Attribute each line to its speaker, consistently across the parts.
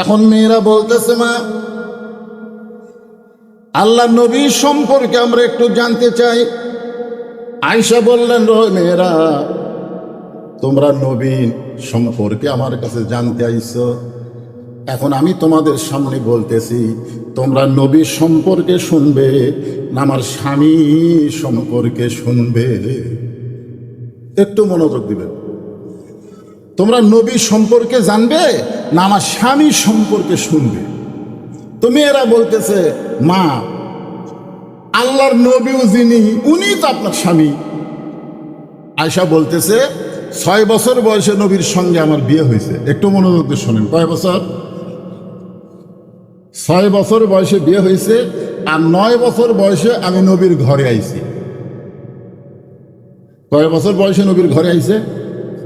Speaker 1: এখন মেয়েরা বলতেছে, মা আল্লাহ নবী সম্পর্কে আমরা একটু জানতে চাই। আয়সা বললেন মেয়েরা, তোমরা নবীন সম্পর্কে আমার কাছে জানতে আইছো। এখন আমি তোমাদের সামনে বলতেছি, তোমরা নবী সম্পর্কে শুনবে না আমার স্বামী সম্পর্কে শুনবে? একটু মনোযোগ দিবেন। তোমরা নবী সম্পর্কে জানবে না, আমার স্বামী সম্পর্কে শুনবে। তো মেয়েরা বলতেছে, মা, আল্লাহর নবীও যিনি উনি তো আপনার স্বামী। আয়সা বলতেছে, ছয় বছর বয়সে নবীর সঙ্গে আমার বিয়ে হয়েছে। একটু মনোযোগ দিয়ে শোনেন, কয় বছর? ছয় বছর বয়সে বিয়ে হয়েছে আর নয় বছর বয়সে আমি নবীর ঘরে আইছি। কয় বছর বয়সে নবীর ঘরে আইছে?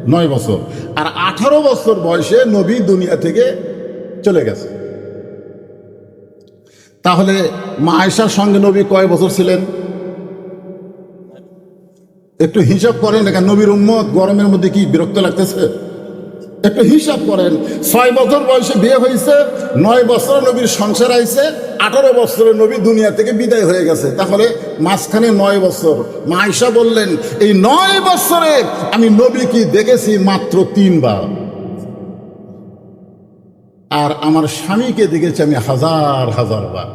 Speaker 1: নয় বছর। আর আঠারো বছর বয়সে নবী দুনিয়া থেকে চলে গেছে। তাহলে মা আয়সার সঙ্গে নবী কয় বছর ছিলেন? একটু হিসাব করেন নবীর উম্মত গরমের মধ্যে কি বিরক্ত লাগতেছে? একটু হিসাব করেন, ছয় বছর বয়সে বিয়ে হয়েছে, নয় বছর নবীর সংসার আইছে, আঠারো বছরে নবী দুনিয়া থেকে বিদায় হয়ে গেছে। তাহলে মাঝখানে নয় বছর। মা বললেন, এই নয় বছরে আমি নবী কি দেখেছি মাত্র তিনবার। আর আমার স্বামীকে দেখেছি আমি হাজার হাজার বার।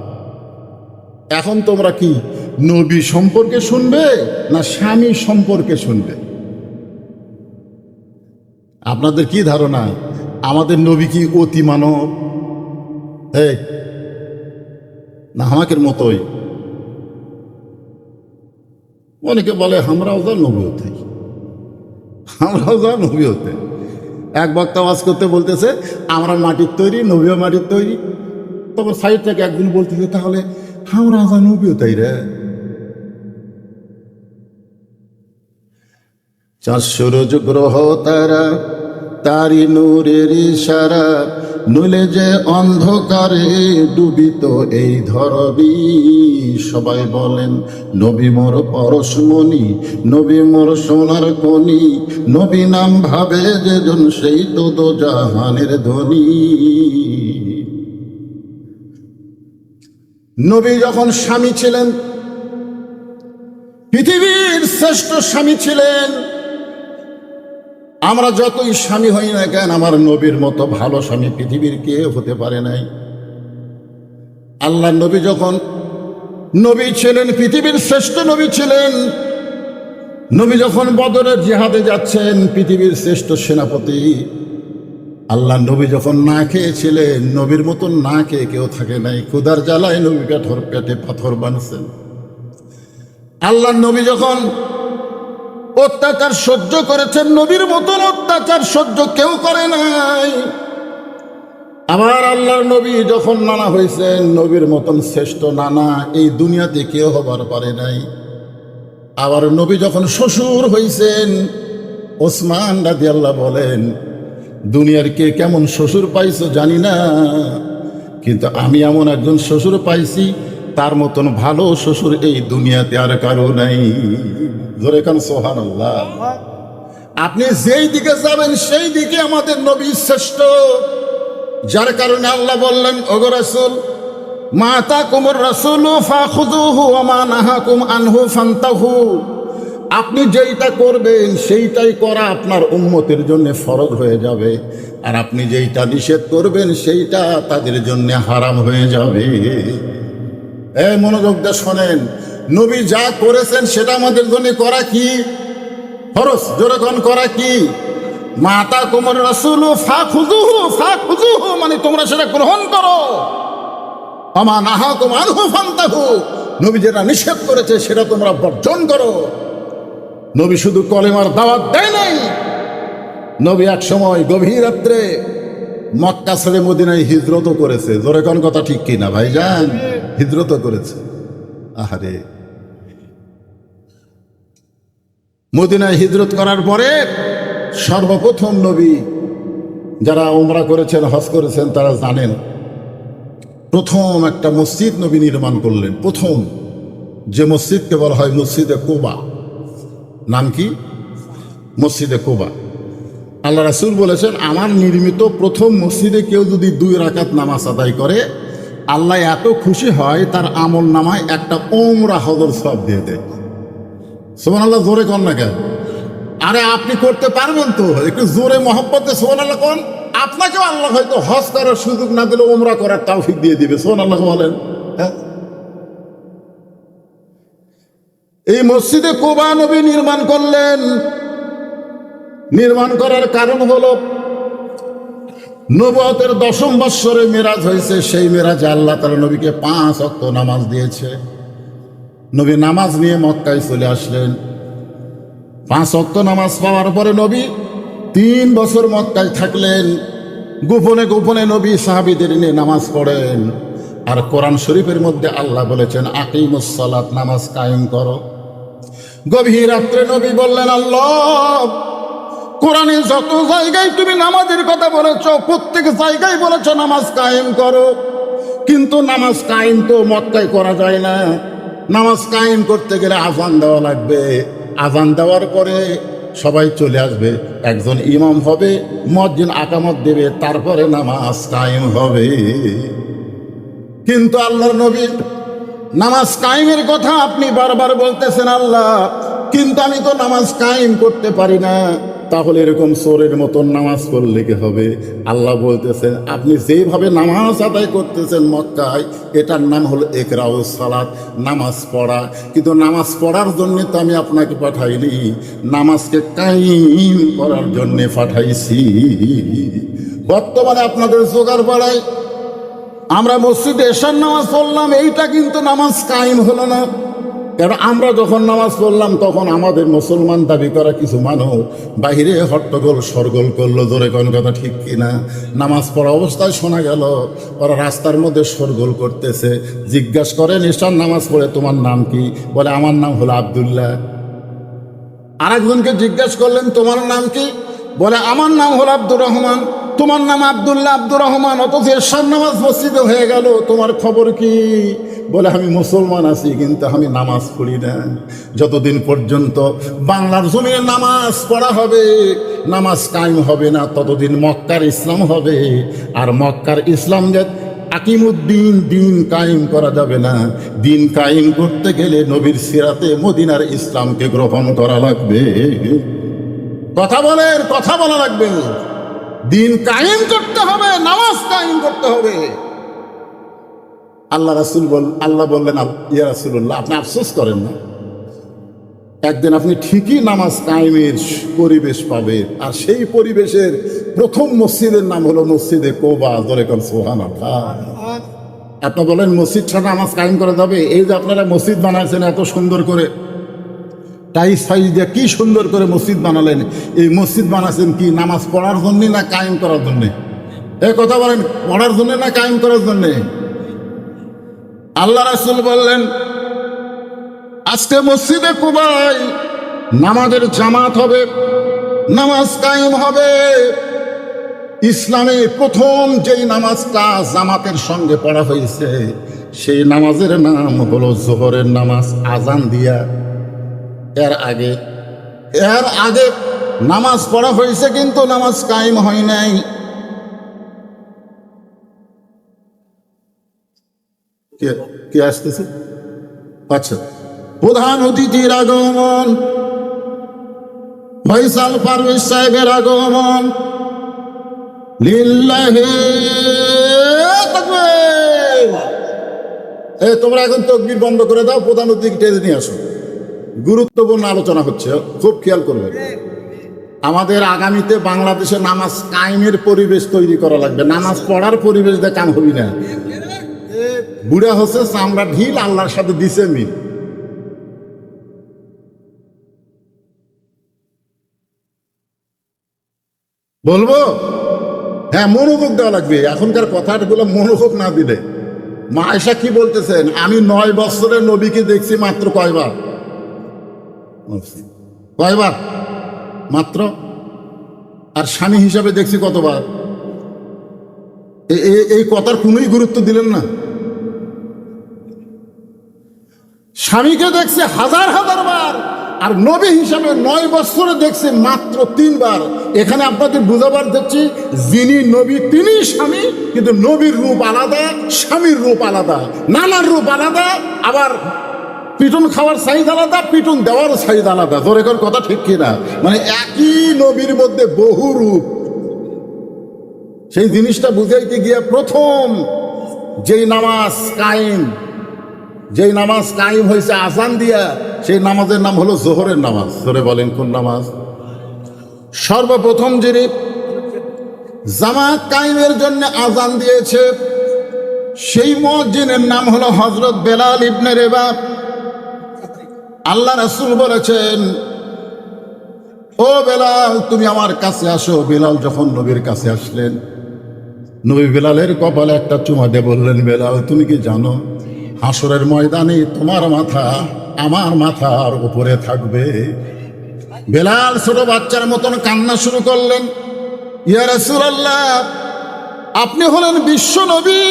Speaker 1: এখন তোমরা কি নবী সম্পর্কে শুনবে না স্বামী সম্পর্কে শুনবে? আপনাদের কি ধারণা? আমাদের নবী কি অতি মানব? এই, না আমাকের মতোই। অনেকে বলে আমরাও যা নবী হতে। আমরাও যা নবী হতে। এক বক্তা আওয়াজ করতে বলতেছে, আমরা মাটির তৈরি, নবীও মাটির তৈরি। তখন সাইড থেকে একদিন বলতেছে, তাহলে আমরা যা নবীও তাই রে? চারশো রোজ গ্রহ তারা তারি নূরের ইশারা নইলে যে অন্ধকারে ডুবিত এই ধরবি। সবাই বলেন, নবী মোর পরশমণি, নবী মোর সোনার কনি নবী নাম ভাবে যেজন সেই তো দো জাহানের ধ্বনি নবী যখন স্বামী ছিলেন, পৃথিবীর শ্রেষ্ঠ স্বামী ছিলেন আমরা যতই স্বামী হই না কেন, আমার নবীর মতো ভালো স্বামী পৃথিবীর কেউ হতে পারে নাই। আল্লাহ নবী যখন নবী ছিলেন, পৃথিবীর শ্রেষ্ঠ নবী ছিলেন, নবী যখন বদরের জিহাদে যাচ্ছেন, পৃথিবীর শ্রেষ্ঠ সেনাপতি আল্লাহ নবী যখন না খেয়েছিলেন, নবীর মতন না খেয়ে কেউ থাকে নাই। ক্ষুদার জ্বালায় নবী পেটর পেটে পাথর বানছেন। আল্লাহ নবী যখন অত্যাচার সহ্য করেছেন নবীর মতন অত্যাচার সহ্য কেউ করে নাই। আমার আল্লাহর নবী যখন নানা হয়েছেন, নবীর মতন শ্রেষ্ঠ নানা এই দুনিয়াতে কেউ হবার পারে নাই। আবার নবী যখন শ্বশুর হয়েছেন ওসমান রাজি আল্লাহ বলেন, দুনিয়ার কে কেমন শ্বশুর পাইছো জানি না, কিন্তু আমি এমন একজন শ্বশুর পাইছি তার মতন ভালো শ্বশুর এই দুনিয়াতে আর কারও নাই। ধরে কান সোহান আপনি যেই দিকে যাবেন, সেই দিকে আমাদের নবী শ্রেষ্ঠ। যার কারণে আল্লাহ বললেন, ওগো রাসুল মাতা কুমর রাসুল আনহু ফান্তাহু। আপনি যেইটা করবেন, সেইটাই করা আপনার উম্মতের জন্য ফরজ হয়ে যাবে। আর আপনি যেইটা নিষেধ করবেন, সেইটা তাদের জন্য হারাম হয়ে যাবে। এ মনোযোগ দিয়ে শোনেন। নবী যা করেছেন সেটা আমাদের জন্য করা কি? ফরজ? যেরকম করা কি? মাতা কুমর রসুল ফা খুজুহু ফা খুজুহু মানে তোমরা সেটা গ্রহণ করো। আমা নাহা কুমার হু ফান্তাহু। নবী যেটা নিষেধ করেছে সেটা তোমরা বর্জন করো। নবী শুধু কলেমার দাওয়াত দেয় নাই। নবী এক সময় গভীর রাত্রে মক্কা ছেড়ে মদিনায় হিজরতও করেছে। জোরে কোন কথা ঠিক কিনা, ভাইজান? হিজরতও করেছে। আহারে। মদিনায় হিজরত করার পরে সর্বপ্রথম নবী যারা উমরা করেছেন, হজ করেছেন, তারা জানেন, প্রথম একটা মসজিদ নবী নির্মাণ করলেন। প্রথম যে মসজিদকে বলা হয় মসজিদে কোবা। নাম কি? মসজিদে কোবা। আল্লাহ রাসুল বলেছেন, আমার নির্মিত প্রথম মসজিদে কেউ যদি দুই রাকাত নামাজ আদায় করে আল্লাহ এত খুশি হয়, তার আমল নামায় একটা ওমরা হজর সব দিয়ে দেয়। সোমান আল্লাহ জোরে কন না কেন? আরে আপনি করতে পারবেন তো, একটু জোরে মহব্বতে সোমান আল্লাহ কন। আপনাকেও আল্লাহ হয়তো হজ করার সুযোগ না দিলে ওমরা করার তাওফিক দিয়ে দিবে সোমান আল্লাহ বলেন। হ্যাঁ? এই মসজিদে কোবা নবী নির্মাণ করলেন। নির্মাণ করার কারণ হলো নবতের দশম বৎসরে মেরাজ হয়েছে, সেই মেরাজে আল্লাহ তালা নবীকে পাঁচ অক্ত নামাজ দিয়েছে। নবী নামাজ নিয়ে মক্কায় চলে আসলেন। পাঁচ অক্ত নামাজ পাওয়ার পরে নবী তিন বছর মক্কায় থাকলেন। গোপনে গোপনে নবী সাহাবিদের নিয়ে নামাজ পড়েন। আর কোরআন শরীফের মধ্যে আল্লাহ বলেছেন আকিমুসলাত নামাজ কায়েম করো। গভীর রাত্রে নবী বললেন, আল্লাহ কোরআনে যত জায়গায় তুমি নামাজের কথা বলেছ, প্রত্যেক জায়গায় বলেছ, নামাজ কায়েম করো। কিন্তু নামাজ কায়েম তো মক্কায় করা যায় না। নামাজ কায়েম করতে গেলে আজান দেওয়া লাগবে। আজান দেওয়ার পরে সবাই চলে আসবে। একজন ইমাম হবে, মসজিদ আকামত দেবে, তারপরে নামাজ কায়েম হবে। কিন্তু আল্লাহর নবী, নামাজ কায়েমের কথা আপনি বারবার বলতেছেন আল্লাহ, কিন্তু আমি তো নামাজ কায়েম করতে পারি না। তাহলে এরকম সোরের মতন নামাজ পড়লে কি হবে? আল্লাহ বলতেছেন, আপনি যেভাবে নামাজ আদায় করতেছেন মক্কায়, এটার নাম হলো একরাউ সালাত, নামাজ পড়া। কিন্তু নামাজ পড়ার জন্যে তো আমি আপনাকে পাঠাইনি, নামাজকে কায়েম করার জন্যে পাঠাইছি। বর্তমানে আপনাদের জোগাড় বাড়ায়, আমরা মসজিদে এসার নামাজ পড়লাম, এইটা কিন্তু নামাজ কায়েম হলো না। কারণ আমরা যখন নামাজ পড়লাম, তখন আমাদের মুসলমান দাবি করা কিছু মানুষ বাহিরে হট্টগোল, সরগোল করল, জোরে কোন কথা ঠিক কিনা। নামাজ পড়া অবস্থায় শোনা গেল, ওরা রাস্তার মধ্যে সরগোল করতেছে। জিজ্ঞাসা করেন এসার নামাজ পড়ে তোমার নাম কি? বলে, আমার নাম হলো আবদুল্লাহ। আরেকজনকে জিজ্ঞেস করলেন, তোমার নাম কি? বলে, আমার নাম হলো আব্দুর রহমান। তোমার নাম আব্দুল্লাহ আব্দুর রহমান, অথচ এরশাদ নামাজ মসজিদে হয়ে গেল। তোমার খবর কি? বলে, আমি মুসলমান আছি, কিন্তু আমি নামাজ পড়ি না। যতদিন পর্যন্ত বাংলার জমিনে নামাজ পড়া হবে, নামাজ কায়েম হবে না, ততদিন মক্কার ইসলাম হবে। আর মক্কার ইসলাম যে আকিমুদ্দিন দিন কায়েম করা যাবে না। দিন কায়েম করতে গেলে নবীর সিরাতে মদিনার ইসলামকে গ্রহণ করা লাগবে। কথা বলেন, কথা বলা লাগবে। দিন কায়েম করতে হবে, নামাজ কায়েম করতে হবে। আল্লাহ রাসুল বল, আল্লাহ বললেন ইয়া রাসুল্লাহ আপনি আফসোস করেন না। একদিন আপনি ঠিকই নামাজ কায়েমের পরিবেশ পাবেন। আর সেই পরিবেশের প্রথম মসজিদের নাম হলো মসজিদে কোবা ধরে কন সোহান আপনি বলেন, মসজিদ ছাড়া নামাজ কায়েম করা যাবে? এই যে আপনারা মসজিদ বানাইছেন এত সুন্দর করে। টাইস ফাইস দিয়ে কি সুন্দর করে মসজিদ বানালেন? এই মসজিদ বানাচ্ছেন কি, নামাজ পড়ার জন্যে না কায়েম করার জন্যে? এ কথা বলেন, পড়ার জন্যে না কায়েম করার জন্য? আল্লাহ রাসুল বললেন, আজকে মসজিদে কুবাই নামাজের জামাত হবে, নামাজ কায়েম হবে। ইসলামে প্রথম যেই নামাজটা জামাতের সঙ্গে পড়া হয়েছে, সেই নামাজের নাম হলো জোহরের নামাজ আজান দিয়া। এর আগে এর আগে নামাজ পড়া হয়েছে কিন্তু নামাজ কায়েম হয় নাই। আসতেছে? আচ্ছা। প্রধান অতিথির আগমন। ফয়সাল পারভেজ সাহেবের আগমন। লিল্লাহে। এ, তোমরা এখন তকবির বন্ধ করে দাও, প্রধান অতিথি টেনে নিয়ে আসো। গুরুত্বপূর্ণ আলোচনা হচ্ছে, খুব খেয়াল করবেন আমাদের আগামীতে বাংলাদেশে নামাজ কায়েমের পরিবেশ তৈরি করা লাগবে। নামাজ পড়ার পরিবেশ দিয়ে কাম হবি না। বুড়া হচ্ছে, চামড়া ঢিল, আল্লাহর সাথে দিছে মিল। বলব? হ্যাঁ মনোযোগ দেওয়া লাগবে। এখনকার কথাগুলো মনোযোগ না দিলে। মা আয়সা কি বলতেছেন? আমি নয় বছরের নবীকে দেখছি মাত্র কয়বার? কয়বার? মাত্র? আর স্বামী হিসাবে দেখছি কতবার? এই কথার কোনোই গুরুত্ব দিলেন না। স্বামীকে দেখছে হাজার হাজার বার, আর নবী হিসাবে নয় বছরে দেখছে মাত্র তিনবার। এখানে আপনাদের বুঝাবার দেখছি, যিনি নবী তিনি স্বামী, কিন্তু নবীর রূপ আলাদা, স্বামীর রূপ আলাদা। নানার রূপ আলাদা, আবার পিটুন খাওয়ার সাইজ আলাদা, পিটুন দেওয়ার সাইজ আলাদা। তোর এখন কথা ঠিক কিনা? মানে একই নবীর মধ্যে বহু রূপ। সেই জিনিসটা বুঝাইতে গিয়ে প্রথম যেই নামাজ কায়েম যেই নামাজ কায়েম হয়েছে আসান দিয়া, সেই নামাজের নাম হলো জোহরের নামাজ। ধরে বলেন, কোন নামাজ? সর্বপ্রথম যিনি জামাত কায়েমের জন্য আজান দিয়েছে, সেই মসজিদের নাম হলো হজরত বেলাল ইবনে রেবা। আল্লাহ রাসূল বলেছেন, ও বেলাল, তুমি আমার কাছে আসো। বেলাল যখন নবীর কাছে আসলেন, নবী বেলালের কপালে একটা চুমা দিয়ে বললেন, বেলাল, তুমি কি জানো হাসরের ময়দানে তোমার মাথা, আমার মাথার উপরে থাকবে। বেলাল ছোট বাচ্চার মতন কান্না শুরু করলেন আপনি হলেন বিশ্ব নবী।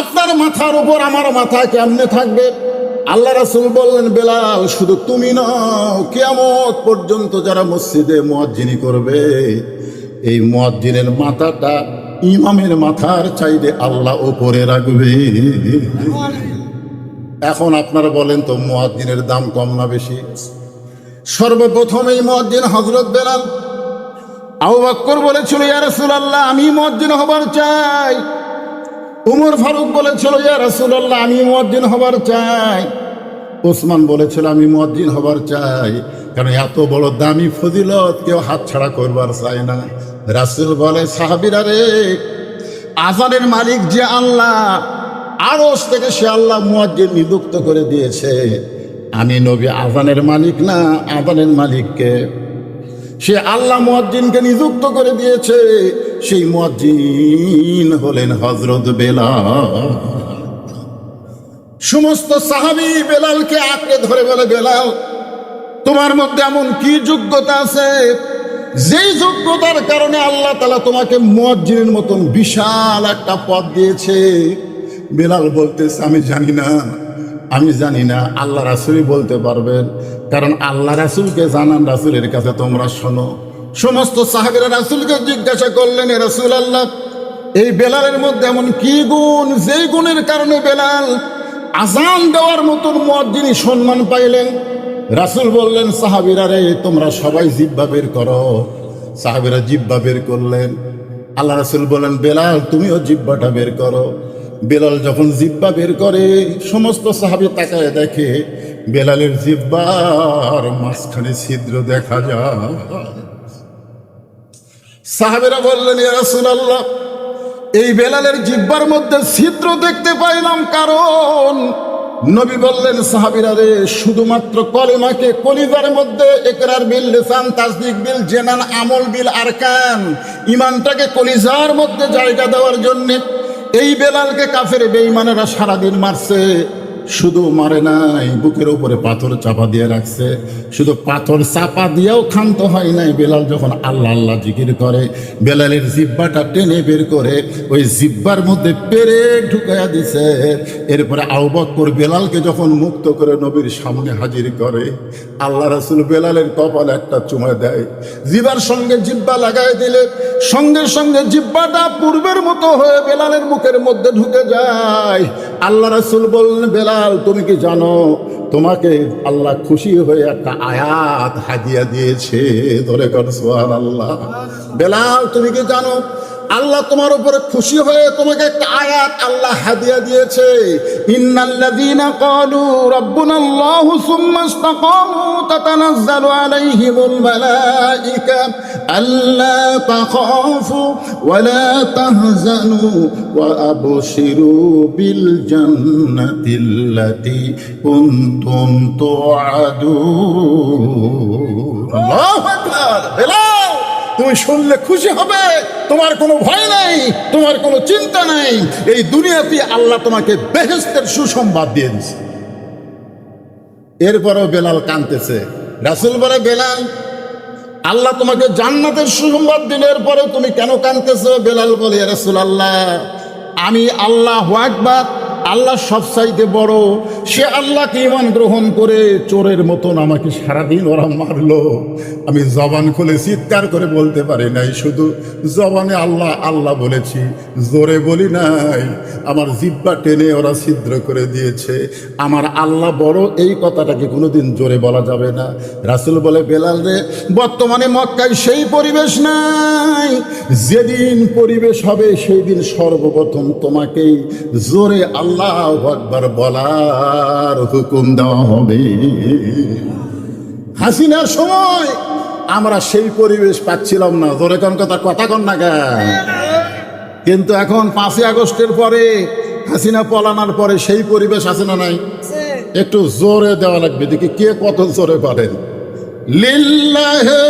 Speaker 1: আপনার মাথার উপর আমার মাথা কেমনে থাকবে? আল্লাহ রাসুল বললেন, বেলাল, শুধু তুমি নও, কিয়ামত পর্যন্ত যারা মসজিদে মুয়াজ্জিনি করবে, এই মুয়াজ্জিনের মাথাটা ইমামের মাথার চাইতে আল্লাহ ওপরে রাখবে। এখন আপনারা বলেন তো, মুয়াজ্জিনের দাম কম না বেশি? সর্বপ্রথম এই মুয়াজ্জিন হযরত বেলাল। আবু বকর বলেছিল, ইয়া রাসূলুল্লাহ, আমি মুয়াজ্জিন হবার চাই। উমর ফারুক বলেছিল, ইয়া রাসূলুল্লাহ, আমি মুয়াজ্জিন হবার চাই। ওসমান বলেছিল, আমি মুয়াজ্জিন হবার চাই। কারণ এত বড় দামি ফজিলত, কেউ হাতছাড়া করবার চায় না। রাসূল বলে, সাহাবীরা রে, আজানের মালিক যে আল্লাহ আরস থেকে সে আল্লাহ মুয়াজ্জিন নিযুক্ত করে দিয়েছে। আমি নবী আজানের মালিক না, আজানের মালিককে। সে আল্লাহ মুয়াজ্জিনকে নিযুক্ত করে দিয়েছে। সেই মুয়াজ্জিন হলেন হজরত বেলাল। সমস্ত সাহাবি বেলালকে আঁকড়ে ধরে বলে, বেলাল, তোমার মধ্যে এমন কি যোগ্যতা আছে? যেই যোগ্যতার কারণে আল্লাহ তালা তোমাকে মুয়াজ্জিনের মতন বিশাল একটা পথ দিয়েছে। বেলাল বলতেছে, আমি জানি না, আমি জানি না, আল্লাহ রাসুলই বলতে পারবেন। কারণ আল্লাহ রাসুলকে জানান, রাসুলের কাছে তোমরা শোনো। সমস্ত সাহাবেরা রাসুলকে জিজ্ঞাসা করলেন, এ রাসুল আল্লাহ এই বেলালের মধ্যে এমন কি গুণ? যেই গুণের কারণে বেলাল আজান দেওয়ার মতন মত যিনি সম্মান পাইলেন? রাসুল বললেন, সাহাবিরা রে, তোমরা সবাই জিব্বা বের করো। সাহাবিরা জিব্বা বের করলেন। আল্লাহ রাসুল বলেন বেলাল, তুমিও জিব্বাটা বের করো। বেলাল যখন জিব্বা বের করে, সমস্ত সাহাবি তাকায় দেখে, বেলালের জিব্বার মাঝখানে ছিদ্র দেখা যায়। সাহাবেরা বললেন, ইয়া রাসূলুল্লাহ, এই বেলালের জিব্বার মধ্যে ছিদ্র দেখতে পাইলাম কারণ নবী বললেন, সাহাবিরা রে, শুধুমাত্র কলেমাকে কলিজার মধ্যে একরার বিল, লেসান তাজদিক বিল, জেনান, আমল বিল, আরকান, ইমানটাকে কলিজার মধ্যে জায়গা দেওয়ার জন্যে এই বেলালকে কাফের বেঈমানেরা সারাদিন মারছে। শুধু মারে নাই, বুকের উপরে পাথর চাপা দিয়ে রাখছে। শুধু পাথর চাপা দিয়েও ক্ষান্ত হয় নাই বেলাল যখন আল্লাহ আল্লাহ জিকির করে। বেলালের জিব্বাটা টেনে বের করে ওই জিব্বার মধ্যে পেরে ঢুকাইয়া দিছে। এরপরে আউবক্কর বেলালকে যখন মুক্ত করে নবীর সামনে হাজির করে, আল্লাহ রাসুল বেলালের কপাল একটা চুমা দেয়। জিবার সঙ্গে জিব্বা লাগাই দিলে সঙ্গে সঙ্গে জিব্বাটা পূর্বের মতো হয়ে বেলালের মুখের মধ্যে ঢুকে যায়। আল্লাহ রাসুল বললেন, বেলাল, তুমি কি জানো, তোমাকে আল্লাহ খুশি হয়ে একটা আয়াত হাদিয়া দিয়েছে। ধরে কর সোহান আল্লাহ বেলাল, তুমি কি জানো আল্লাহ তোমার উপরে খুশি হয়ে তোমাকে একটা আয়াত আল্লাহ হাদিয়া দিয়েছে, ইন্নাল্লাযীনা ক্বালু রাব্বুনাল্লাহু সুম্মা ইসতাকামু তাতানাজ্জালু আলাইহিমুল মালাইকা, আল্লা তাখাফু ওয়া তাহজানু ওয়া আবশিরু বিল জান্নাতিল্লাতী কুনতুম তুআদুন। আল্লাহু আকবার তুমি শুনলে খুশি হবে। তোমার কোনো ভয় নাই, তোমার কোনো চিন্তা নাই। এই দুনিয়াতে আল্লাহ তোমাকে বেহেস্তের সুসংবাদ দিয়ে দিছে। এরপরেও বেলাল কানতেছে রাসুল বলে, বেলাল, আল্লাহ তোমাকে জান্নাতের সুসংবাদ দিলের পরে তুমি কেন কানতেছো বেলাল বলে রাসুল আল্লাহ আমি আল্লাহ আকবার আল্লাহ সব চাইতে বড়। সে আল্লাহকে ইমান গ্রহণ করে চোরের মতন আমাকে সারাদিন ওরা মারলো। আমি জবান খুলে চিৎকার করে বলতে পারি নাই, শুধু জবানে আল্লাহ আল্লাহ বলেছি, জোরে বলি নাই। আমার জিব্বা টেনে ওরা ছিদ্র করে দিয়েছে। আমার আল্লাহ বড়, এই কথাটাকে কোনোদিন জোরে বলা যাবে না। রাসুল বলে, বেলাল রে, বর্তমানে মক্কায় সেই পরিবেশ নাই। যেদিন পরিবেশ হবে সেই দিন সর্বপ্রথম তোমাকেই জোরে আল্লাহ একবার বলার হুকুম দেওয়া হবে। হাসিনার সময় আমরা সেই পরিবেশ পাচ্ছিলাম না। জোরে কোন কথা কথা কন না কেন? কিন্তু এখন পাঁচই আগস্টের পরে হাসিনা পলানোর পরে সেই পরিবেশ আছে না নাই? একটু জোরে দেওয়া লাগবে। দেখি কে কত জোরে পারেন। লিল্লাহে